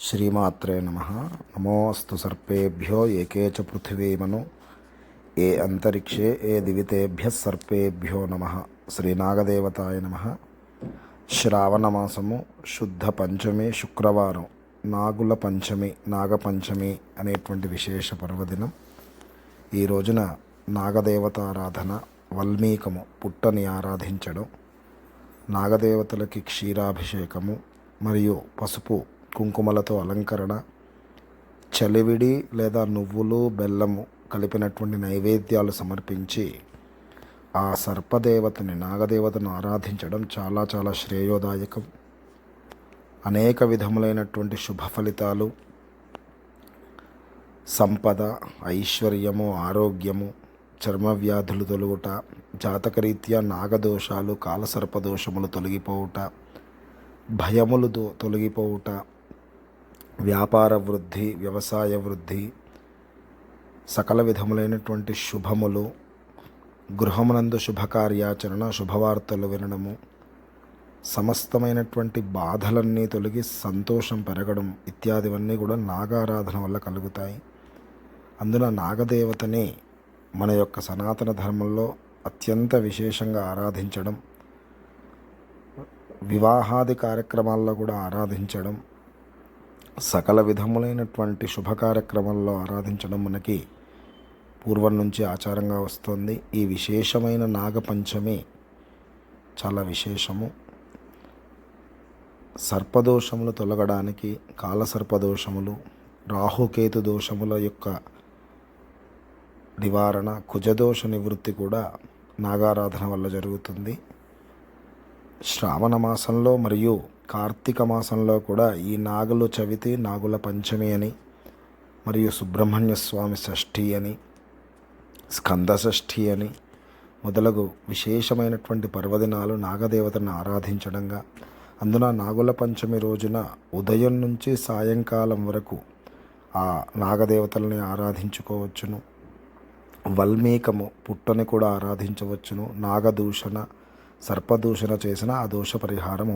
శ్రీమాత్రే నమ. నమోస్తు సర్పేభ్యో ఏకే చ పృథివీమను. ఏ అంతరిక్షే ఏ దివితేభ్య సర్పేభ్యో నమ. శ్రీనాగదేవతాయ నమ. శ్రావణమాసము శుద్ధ పంచమి శుక్రవారం నాగుల పంచమి నాగపంచమి అనేటువంటి విశేష పర్వదినం. ఈ రోజున నాగదేవతారాధన వల్మీకము పుట్టని ఆరాధించడం నాగదేవతలకి క్షీరాభిషేకము మరియు పసుపు కుంకుమలతో అలంకరణ చలివిడి లేదా నువ్వులు బెల్లము కలిపినటువంటి నైవేద్యాలు సమర్పించి ఆ సర్పదేవతని నాగదేవతను ఆరాధించడం చాలా చాలా శ్రేయోదాయకం. అనేక విధములైనటువంటి శుభ ఫలితాలు సంపద ఐశ్వర్యము ఆరోగ్యము చర్మ వ్యాధులు తొలుగుట జాతకరీత్యా నాగదోషాలు కాలసర్పదోషములు తొలగిపోవుట భయములు తొలగిపోవుట వ్యాపార వృద్ధి వ్యవసాయ వృద్ధి సకల విధములైనటువంటి శుభములు గృహమునందు శుభకార్యాచరణ శుభవార్తలు వినడము సమస్తమైనటువంటి బాధలన్నీ తొలగి సంతోషం పెరగడం ఇత్యాదివన్నీ కూడా నాగారాధన వల్ల కలుగుతాయి. అందున నాగదేవతని మన యొక్క సనాతన ధర్మంలో అత్యంత విశేషంగా ఆరాధించడం వివాహాది కార్యక్రమాల్లో కూడా ఆరాధించడం సకల విధములైనటువంటి శుభకార్యక్రమాల్లో ఆరాధించడం మనకి పూర్వం నుంచి ఆచారంగా వస్తుంది. ఈ విశేషమైన నాగపంచమి చాలా విశేషము. సర్పదోషములు తొలగడానికి కాలసర్పదోషములు రాహుకేతు దోషముల యొక్క నివారణ కుజదోష నివృత్తి కూడా నాగారాధన వల్ల జరుగుతుంది. శ్రావణ మాసంలో మరియు కార్తీక మాసంలో కూడా ఈ నాగులు చవితి నాగుల పంచమి అని మరియు సుబ్రహ్మణ్య స్వామి షష్ఠి అని స్కంద షష్ఠి అని మొదలగు విశేషమైనటువంటి పర్వదినాలు నాగదేవతను ఆరాధించడంగా అందున నాగుల పంచమి రోజున ఉదయం నుంచి సాయంకాలం వరకు ఆ నాగదేవతల్ని ఆరాధించుకోవచ్చును. వల్మీకము పుట్టని కూడా ఆరాధించవచ్చును. నాగదూషణ సర్పదూషణ చేసిన ఆ దోష పరిహారం